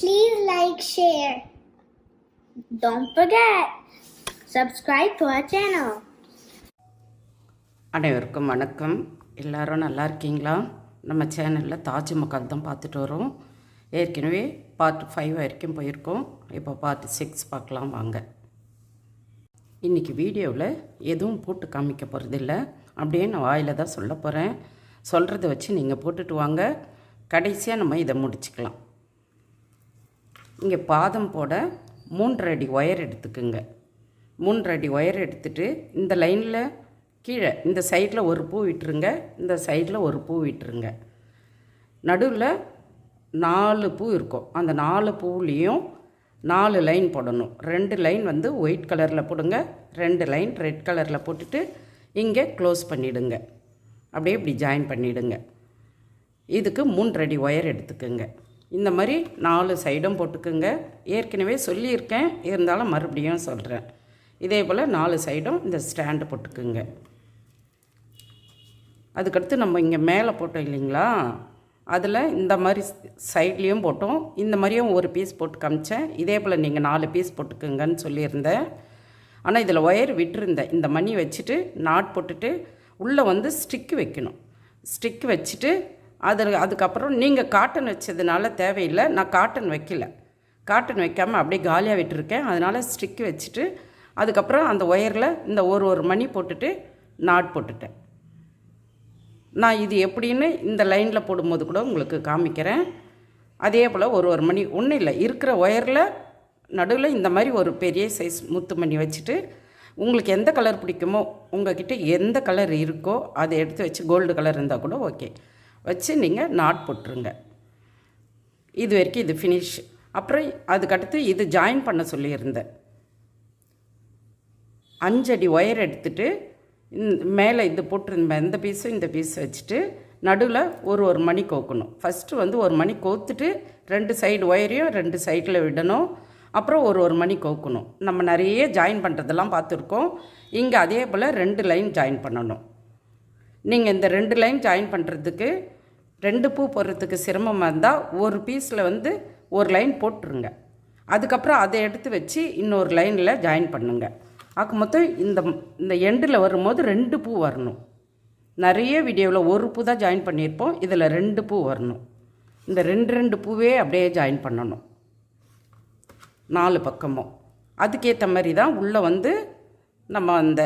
Please like, share. Don't forget, subscribe to our channel. அனைவருக்கும் வணக்கம். எல்லாரும் நல்லா இருக்கீங்களா? நம்ம சேனலில் தாஜ்மஹால் தான் பார்த்துட்டு வரோம். ஏற்கனவே பார்ட் ஃபைவ் வரைக்கும் போயிருக்கோம். இப்போ பார்ட் சிக்ஸ் பார்க்கலாம் வாங்க. இன்றைக்கி வீடியோவில் எதுவும் போட்டு காமிக்க போகிறதில்ல அப்படியே நான் வாயில் தான் சொல்ல போகிறேன் சொல்கிறத வச்சு நீங்கள் போட்டுட்டு வாங்க. கடைசியாக நம்ம இதை முடிச்சுக்கலாம். இங்கே பாதம் போட மூன்றரை அடி ஒயர் எடுத்துக்குங்க. மூன்றரை அடி ஒயர் எடுத்துட்டு இந்த லைனில் கீழே இந்த சைடில் ஒரு பூ விட்டுருங்க. இந்த சைடில் ஒரு பூ விட்டுருங்க. நடுவில் நாலு பூ இருக்கும். அந்த நாலு பூவுலேயும் நாலு லைன் போடணும். ரெண்டு லைன் வந்து ஒயிட் கலரில் போடுங்க. ரெண்டு லைன் ரெட் கலரில் போட்டுட்டு இங்கே க்ளோஸ் பண்ணிவிடுங்க அப்படியே இப்படி ஜாயின் பண்ணிவிடுங்க இதுக்கு மூன்றடி ஒயர் எடுத்துக்கோங்க. இந்த மாதிரி நாலு சைடும் போட்டுக்குங்க. ஏற்கனவே சொல்லியிருக்கேன். இருந்தாலும் மறுபடியும் சொல்கிறேன் இதே போல் நாலு சைடும் இந்த ஸ்டாண்டு போட்டுக்குங்க. அதுக்கடுத்து நம்ம இங்கே மேலே போட்டோம் இல்லைங்களா? அதில் இந்த மாதிரி சைட்லேயும் போட்டோம். இந்த மாதிரியும் ஒரு பீஸ் போட்டு காமிச்சேன். இதே போல் நீங்கள் நாலு பீஸ் போட்டுக்குங்கன்னு சொல்லியிருந்தேன். ஆனால் இதில் ஒயர் விட்டுருந்தேன் இந்த மணி வச்சுட்டு நாட் போட்டுட்டு உள்ளே வந்து ஸ்டிக்கு வைக்கணும். ஸ்டிக் வச்சுட்டு அதில் அதுக்கப்புறம் நீங்கள் காட்டன் வச்சதுனால தேவையில்லை. நான் காட்டன் வைக்கல. காட்டன் வைக்காமல் அப்படியே காலியாக விட்டுருக்கேன். அதனால் ஸ்டிக் வச்சுட்டு அதுக்கப்புறம் அந்த ஒயரில் இந்த ஒரு ஒரு மணி போட்டுட்டு நாட் போட்டுட்டேன். நான் இது எப்படின்னு இந்த லைனில் போடும்போது கூட உங்களுக்கு காமிக்கிறேன். அதே போல் ஒரு ஒரு மணி ஒன்றும் இல்லை. இருக்கிற ஒயரில் நடுவில் இந்த மாதிரி ஒரு பெரிய சைஸ் முத்து மணி வச்சுட்டு உங்களுக்கு எந்த கலர் பிடிக்குமோ உங்கள்கிட்ட எந்த கலர் இருக்கோ அதை எடுத்து வச்சு கோல்டு கலர் இருந்தால் கூட ஓகே வச்சு நீங்கள் நாட் போட்டுருங்க. இது வரைக்கும் இது ஃபினிஷ் அப்புறம் அதுக்கடுத்து இது ஜாயின் பண்ண சொல்லியிருந்தேன். அஞ்சடி ஒயர் எடுத்துட்டு மேலே இது போட்டிருந்தேன் இந்த பீஸும் இந்த பீஸ் வச்சுட்டு நடுவில் ஒரு ஒரு மணி கோக்கணும். ஃபஸ்ட்டு வந்து ஒரு மணி கோத்துட்டு ரெண்டு சைடு ஒயரையும் ரெண்டு சைடில் விடணும். அப்புறம் ஒரு ஒரு மணி கோக்கணும். நம்ம நிறைய ஜாயின் பண்ணுறதெல்லாம் பார்த்துருக்கோம். இங்கே அதே போல் ரெண்டு லைன் ஜாயின் பண்ணணும். நீங்கள் இந்த ரெண்டு லைன் ஜாயின் பண்ணுறதுக்கு ரெண்டு பூ போடுறதுக்கு சிரமமாக இருந்தால் ஒரு பீஸில் வந்து ஒரு லைன் போட்டுருங்க. அதுக்கப்புறம் அதை எடுத்து வச்சு இன்னொரு லைனில் ஜாயின் பண்ணுங்க. ஆக மொத்தம் இந்த இந்த எண்டில் வரும்போது ரெண்டு பூ வரணும். நிறைய வீடியோவில் ஒரு பூ தான் ஜாயின் பண்ணியிருப்போம். இதில் ரெண்டு பூ வரணும். இந்த ரெண்டு ரெண்டு பூவே அப்படியே ஜாயின் பண்ணணும். நாலு பக்கமும். அதுக்கேற்ற மாதிரி தான் உள்ளே வந்து நம்ம அந்த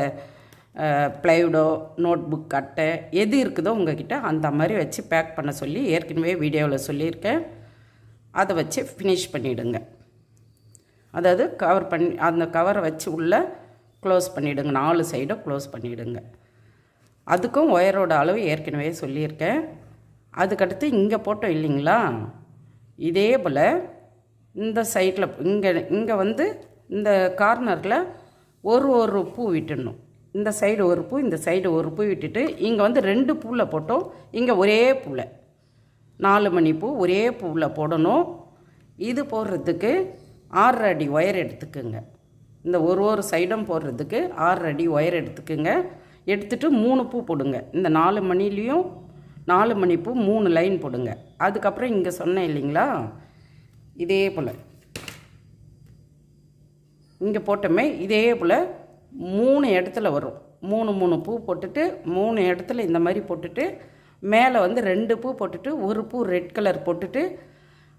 ப்ளைவுடோ நோட் புக் அட்டை எது இருக்குதோ உங்ககிட்ட அந்த மாதிரி வச்சு பேக் பண்ண சொல்லி ஏற்கனவே வீடியோவில் சொல்லியிருக்கேன். அதை வச்சு ஃபினிஷ் பண்ணிவிடுங்க அதாவது கவர் பண்ணி அந்த கவரை வச்சு உள்ளே க்ளோஸ் பண்ணிவிடுங்க நாலு சைடும் க்ளோஸ் பண்ணிவிடுங்க அதுக்கும் ஒயரோட அளவு ஏற்கனவே சொல்லியிருக்கேன். அதுக்கடுத்து இங்கே போட்டோம் இல்லைங்களா? இதே போல் இந்த சைடில் இங்கே இங்கே வந்து இந்த கார்னரில் ஒரு ஒரு பூ விட்டுடணும். இந்த சைடு ஒரு பூ இந்த சைடு ஒரு பூ விட்டுட்டு இங்கே வந்து ரெண்டு பூவில் போட்டோம். இங்கே ஒரே பூவில் நாலு மணி பூ ஒரே பூவில் போடணும். இது போடுறதுக்கு ஆறு அடி ஒயர் எடுத்துக்குங்க. இந்த ஒரு ஒரு சைடும் போடுறதுக்கு ஆறு அடி ஒயர் எடுத்துக்குங்க. எடுத்துட்டு மூணு பூ போடுங்க. இந்த நாலு மணிலையும் நாலு மணி பூ மூணு லைன் போடுங்க. அதுக்கப்புறம் இங்கே சொன்னேன் இல்லைங்களா? இதே போல். இங்கே போட்டோமே இதே போல் மூணு இடத்துல வரும். மூணு மூணு பூ போட்டுட்டு மூணு இடத்துல இந்த மாதிரி போட்டுட்டு மேலே வந்து ரெண்டு பூ போட்டுட்டு ஒரு பூ ரெட் கலர் போட்டுட்டு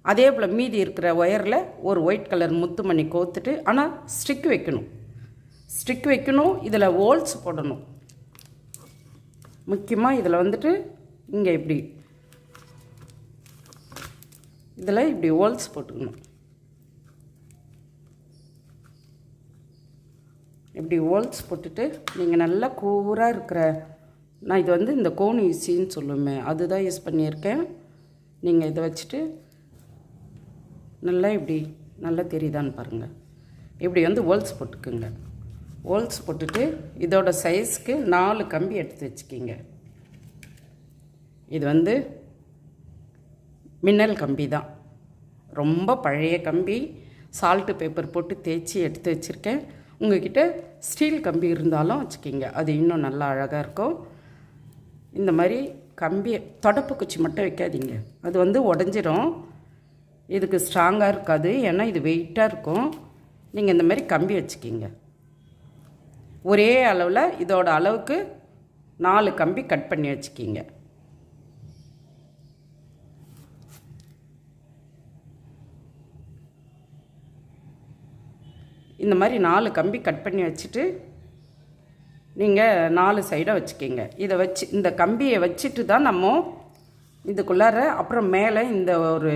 அதே போல் மீதி இருக்கிற ஒயரில் ஒரு ஒயிட் கலர் முத்து மணி கோத்துட்டு ஆனால் ஸ்டிக் வைக்கணும். ஸ்டிக் வைக்கணும் இதில் ஹோல்ஸ் போடணும். முக்கியமாக இதில் வந்துட்டு இங்கே இப்படி. இதில் இப்படி ஹோல்ஸ் போட்டுக்கணும். இப்படி ஓல்ஸ் போட்டுட்டு நீங்கள் நல்லா கூராக இருக்கிற நான் இது வந்து இந்த கோன் ஈஸின்னு சொல்லுமே அதுதான் யூஸ் பண்ணியிருக்கேன். நீங்கள் இதை வச்சுட்டு நல்லா இப்படி நல்லா தெரியுதான்னு பாருங்கள் இப்படி வந்து ஓல்ஸ் போட்டுக்குங்க. ஓல்ஸ் போட்டுட்டு இதோட சைஸ்க்கு நாலு கம்பி எடுத்து வச்சுக்கிங்க. இது வந்து மின்னல் கம்பி தான். ரொம்ப பழைய கம்பி. சால்ட்டு பேப்பர் போட்டு தேய்ச்சி எடுத்து வச்சுருக்கேன். உங்ககிட்ட ஸ்டீல் கம்பி இருந்தாலும் வச்சுக்கிங்க. அது இன்னும் நல்லா அழகாக இருக்கும். இந்த மாதிரி கம்பி தொடப்பு குச்சி மட்டும் வைக்காதீங்க. அது வந்து உடஞ்சிரும். இதுக்கு ஸ்ட்ராங்காக இருக்காது. ஏன்னா இது வெயிட்டாக இருக்கும். நீங்கள் இந்த மாதிரி கம்பி வச்சுக்கிங்க. ஒரே அளவில் இதோட அளவுக்கு நாலு கம்பி கட் பண்ணி வச்சுக்கிங்க. இந்த மாதிரி நாலு கம்பி கட் பண்ணி வச்சுட்டு நீங்கள் நாலு சைடாக வச்சுக்கிங்க. இதை வச்சு இந்த கம்பியை வச்சுட்டு தான் நம்ம இதுக்குள்ளார அப்புறம் மேலே இந்த ஒரு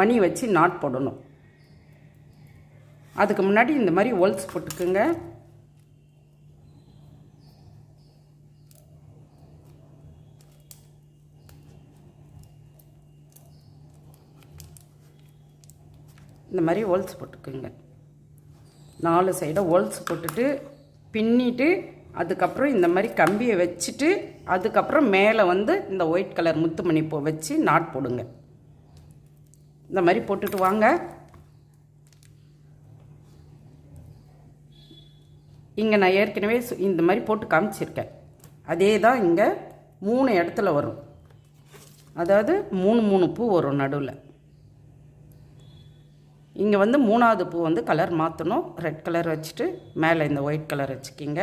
மணி வச்சு நாட் போடணும். அதுக்கு முன்னாடி இந்த மாதிரி ஹோல்ஸ் போட்டுக்குங்க. இந்த மாதிரி ஹோல்ஸ் போட்டுக்குங்க. நாலு சைடாக ஹோல்ஸ் போட்டுட்டு பின்னிட்டு அதுக்கப்புறம் இந்த மாதிரி கம்பியை வச்சுட்டு அதுக்கப்புறம் மேலே வந்து இந்த ஒயிட் கலர் முத்துமணி பூ வச்சு நாட் போடுங்க. இந்த மாதிரி போட்டுட்டு வாங்க. இங்கே நான் ஏற்கனவே சு- இந்த மாதிரி போட்டு காமிச்சிருக்கேன். அதே தான் இங்கே மூணு இடத்துல வரும். அதாவது மூணு மூணு பூ வரும் நடுவில். இங்கே வந்து மூணாவது பூ வந்து கலர் மாற்றணும் ரெட் கலர் வச்சுட்டு மேலே இந்த ஒயிட் கலர் வச்சுக்கிங்க.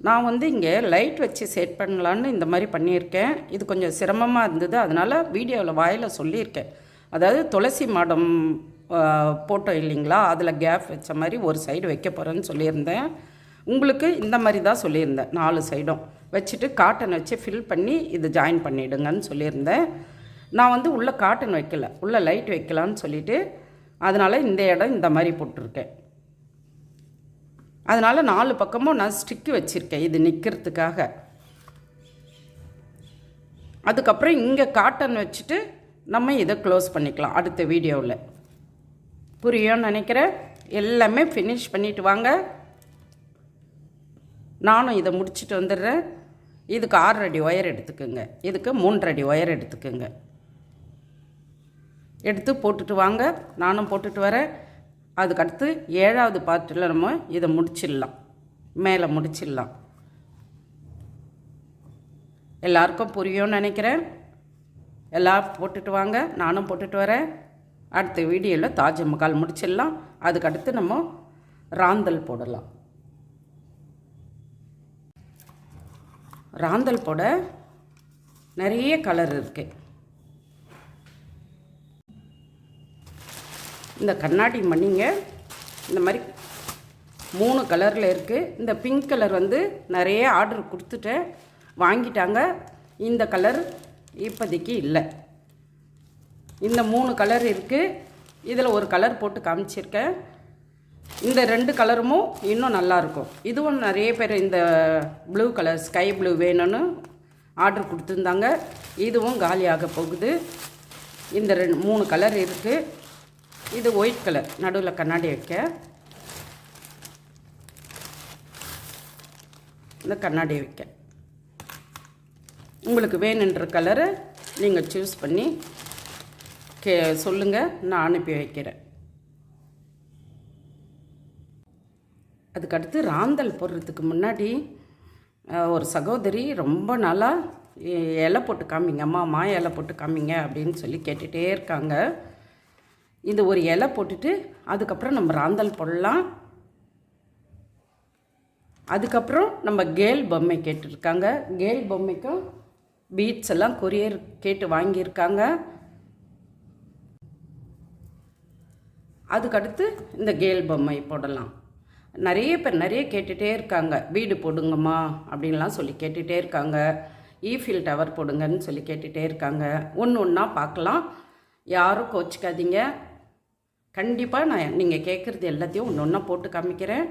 நான் வந்து இங்கே லைட் வச்சு செட் பண்ணலான்னு இந்த மாதிரி பண்ணியிருக்கேன். இது கொஞ்சம் சிரமமாக இருந்தது. அதனால் வீடியோவில் வாயில் சொல்லியிருக்கேன். அதாவது துளசி மாடம் ஆ, போட்டோம் இல்லைங்களா? அதில் கேப் வச்ச மாதிரி ஒரு சைடு வைக்க போகிறேன்னு சொல்லியிருந்தேன். உங்களுக்கு இந்த மாதிரி தான் சொல்லியிருந்தேன். நாலு சைடும் வச்சுட்டு காட்டன் வச்சு ஃபில் பண்ணி இது ஜாயின் பண்ணிவிடுங்கன்னு சொல்லியிருந்தேன். நான் வந்து உள்ளே காட்டன் வைக்கல. உள்ளே லைட் வைக்கலான்னு சொல்லிவிட்டு அதனால் இந்த இடம் இந்த மாதிரி போட்டிருக்கேன். அதனால் நாலு பக்கமும் நான் ஸ்டிக்கு வச்சுருக்கேன் இது நிற்கிறதுக்காக அதுக்கப்புறம் இங்கே காட்டன் வச்சுட்டு நம்ம இதை க்ளோஸ் பண்ணிக்கலாம் அடுத்த வீடியோவில். புரியும்னு நினைக்கிறேன். எல்லாமே ஃபினிஷ் பண்ணிவிட்டு வாங்க. நானும் இதை முடிச்சுட்டு வந்துடுறேன். இதுக்கு ஆறு அடி ஒயர் எடுத்துக்கோங்க. இதுக்கு மூன்றடி ஒயர் எடுத்துக்கோங்க. எடுத்து போட்டுட்டு வாங்க. நானும் போட்டுட்டு வரேன். அதுக்கடுத்து ஏழாவது பார்ட்டில் நம்ம இதை முடிச்சிடலாம். மேலே முடிச்சிடலாம். எல்லாருக்கும் புரியும்னு நினைக்கிறேன். எல்லாம் போட்டுட்டு வாங்க. நானும் போட்டுட்டு வரேன். அடுத்த வீடியோவில் தாஜ்மஹால் முடிச்சிடலாம். அதுக்கடுத்து நம்ம ராந்தல் போடலாம். ராந்தல் போட நிறைய கலர் இருக்குது இந்த கண்ணாடி மணிங்க இந்த மாதிரி மூணு கலரில் இருக்குது இந்த பிங்க் கலர் வந்து நிறைய ஆர்டர் கொடுத்துட்டேன் வாங்கிட்டாங்க. இந்த கலர் இப்போதைக்கு இல்லை. இந்த மூணு கலர் இருக்குது இதில் ஒரு கலர் போட்டு காமிச்சிருக்கேன். இந்த ரெண்டு கலருமும் இன்னும் நல்லாயிருக்கும் இதுவும் நிறைய பேர் இந்த ப்ளூ கலர் ஸ்கை ப்ளூ வேணும்னு ஆர்டர் கொடுத்துருந்தாங்க. இதுவும் காலியாக போகுது. இந்த ரெண்டு மூணு கலர் இருக்குது இது ஒயிட் கலர் நடுவில் கண்ணாடி வைக்க. இந்த கண்ணாடி வைக்க. உங்களுக்கு வேணுன்ற கலரை நீங்கள் சூஸ் பண்ணி கே சொல்லுங்கள் நான் அனுப்பி வைக்கிறேன். அதுக்கடுத்து ராந்தல் போடுறதுக்கு முன்னாடி ஒரு சகோதரி ரொம்ப நாளாக இலை போட்டு காமிங்க அம்மா மா இலை போட்டு காமிங்க அப்படின்னு சொல்லி கேட்டுகிட்டே இருக்காங்க. இந்த ஒரு இலை போட்டுட்டு அதுக்கப்புறம் நம்ம ராந்தல் போடலாம். அதுக்கப்புறம் நம்ம கேல் பொம்மை கேட்டிருக்காங்க. கேல் பொம்மைக்கும் பீட்ஸ் எல்லாம் கொரியர் கேட்டு வாங்கியிருக்காங்க. அதுக்கடுத்து இந்த கேல் பொம்மை போடலாம். நிறைய பேர் நிறைய கேட்டுகிட்டே இருக்காங்க. வீடு போடுங்கம்மா அப்படின்லாம் சொல்லி கேட்டுகிட்டே இருக்காங்க. ஈஃபில் டவர் போடுங்கன்னு சொல்லி கேட்டுகிட்டே இருக்காங்க. ஒன்று ஒன்றா பார்க்கலாம். யாரும் கோச்சிக்காதீங்க. கண்டிப்பாக நான் நீங்கள் கேட்குறது எல்லாத்தையும் ஒன்று ஒன்றா போட்டு காமிக்கிறேன்.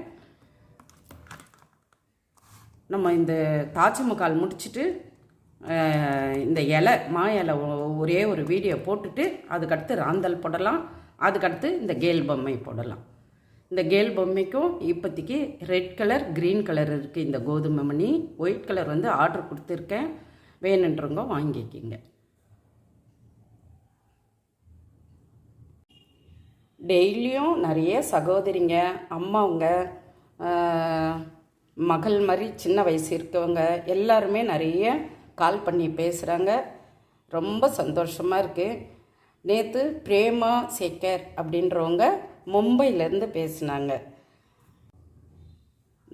நம்ம இந்த தாஜ்மஹால் முடிச்சுட்டு இந்த இலை மா இலை ஒரே ஒரு வீடியோ போட்டுட்டு அதுக்கடுத்து ராந்தல் போடலாம். அதுக்கடுத்து இந்த கேல் பொம்மை போடலாம். இந்த கேல் பொம்மைக்கும் இப்போதைக்கு ரெட் கலர் க்ரீன் கலர் இருக்குது இந்த கோதுமை மணி. ஒயிட் கலர் வந்து ஆர்டர் கொடுத்துருக்கேன். வேணுன்றவங்க வாங்கிக்கிங்க. டெய்லியும் நிறைய சகோதரிங்க அம்மாவுங்க மகள் மாதிரி சின்ன வயசு இருக்கவங்க எல்லாருமே நிறைய கால் பண்ணி பேசுகிறாங்க ரொம்ப சந்தோஷமாக இருக்குது நேற்று பிரேமா சேகர் அப்படின்றவங்க மும்பையிலேருந்து பேசுனாங்க.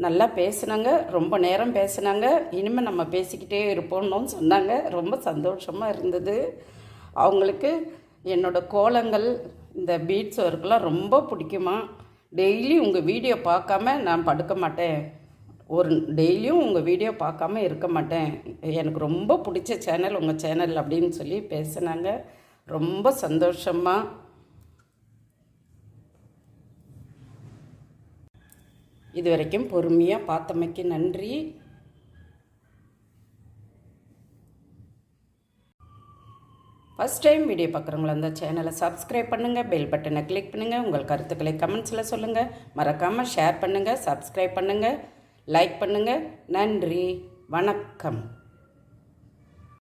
நல்லா பேசுனாங்க ரொம்ப நேரம் பேசுனாங்க இனிமேல் நம்ம பேசிக்கிட்டே இருப்போம்னு சொன்னாங்க. ரொம்ப சந்தோஷமாக இருந்தது. அவங்களுக்கு என்னோடய கோலங்கள் இந்த பீட்ஸ் ஒர்க்கெலாம் ரொம்ப பிடிக்குமா. டெய்லி உங்கள் வீடியோ பார்க்காம நான் படுக்க மாட்டேன். ஒரு டெய்லியும் உங்கள் வீடியோ பார்க்காம இருக்க மாட்டேன். எனக்கு ரொம்ப பிடிச்ச சேனல் உங்கள் சேனல் அப்படின்னு சொல்லி பேசுனாங்க. ரொம்ப சந்தோஷமாக இது வரைக்கும் பொறுமையாக பார்த்தமைக்கு நன்றி. ஃபஸ்ட் டைம் வீடியோ பார்க்குறவங்களா அந்த சேனலை சப்ஸ்கிரைப் பண்ணுங்கள் பெல் பட்டனை கிளிக் பண்ணுங்கள் உங்கள் கருத்துக்களை கமெண்ட்ஸில் சொல்லுங்கள் மறக்காமல் ஷேர் பண்ணுங்கள் சப்ஸ்கிரைப் பண்ணுங்கள் லைக் பண்ணுங்கள் நன்றி வணக்கம்.